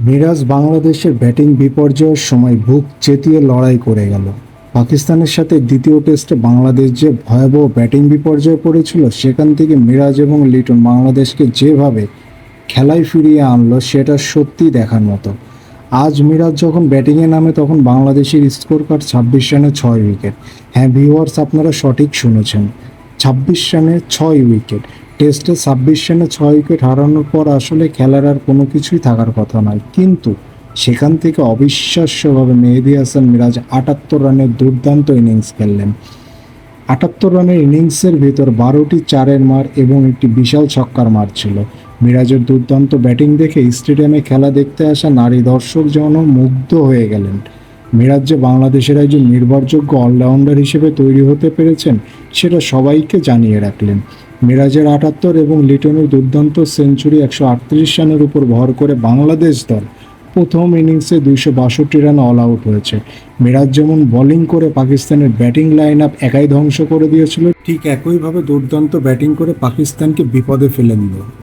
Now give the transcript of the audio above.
মিরাজ বাংলাদেশের ব্যাটিং বিপর্যয়ের সময় বুক চেতিয়ে লড়াই করে গেল। পাকিস্তানের সাথে দ্বিতীয় টেস্টে বাংলাদেশ যে ভয়াবহ ব্যাটিং বিপর্যয়ে পড়েছিল সেখান থেকে মিরাজ এবং লিটন বাংলাদেশকে যেভাবে খেলায় ফিরিয়ে আনলো, সেটা সত্যি দেখার মতো। আজ মিরাজ যখন ব্যাটিংয়ে নামে, তখন বাংলাদেশের স্কোর কার্ড ছাব্বিশ রানে ছয় উইকেট। হ্যাঁ ভিউয়ার্স, আপনারা সঠিক শুনেছেন। ছাব্বিশ রানে ছয় উইকেট। টেস্টে ছাব্বিশ রানে ছয় উইকেট হারানোর পর আসলে খেলার আর কোনো কিছুই থাকার কথা নয়। কিন্তু সেখান থেকে অবিশ্বাস্যভাবে মেহেদি হাসান মিরাজ আটাত্তর রানের দুর্দান্ত ইনিংস খেললেন। আটাত্তর রানের ইনিংসের ভিতর বারোটি চারের মার এবং একটি বিশাল ছক্কার মার ছিল। মিরাজের দুর্দান্ত ব্যাটিং দেখে স্টেডিয়ামে খেলা দেখতে আসা নারী দর্শক যেন মুগ্ধ হয়ে গেলেন। মিরাজ যে বাংলাদেশের একজন নির্ভরযোগ্য অলরাউন্ডার হিসেবে তৈরি হতে পেরেছেন, সেটা সবাইকে জানিয়ে রাখলেন। মিরাজের আটাত্তর এবং লিটনের দুর্দান্ত সেঞ্চুরি একশো আটত্রিশ রানের উপর ভর করে বাংলাদেশ দল প্রথম ইনিংসে দুইশো বাষট্টি রান অল আউট হয়েছে। মিরাজ যেমন বোলিং করে পাকিস্তানের ব্যাটিং লাইন আপ একাই ধ্বংস করে দিয়েছিল, ঠিক একইভাবে দুর্দান্ত ব্যাটিং করে পাকিস্তানকে বিপদে ফেলে দিল।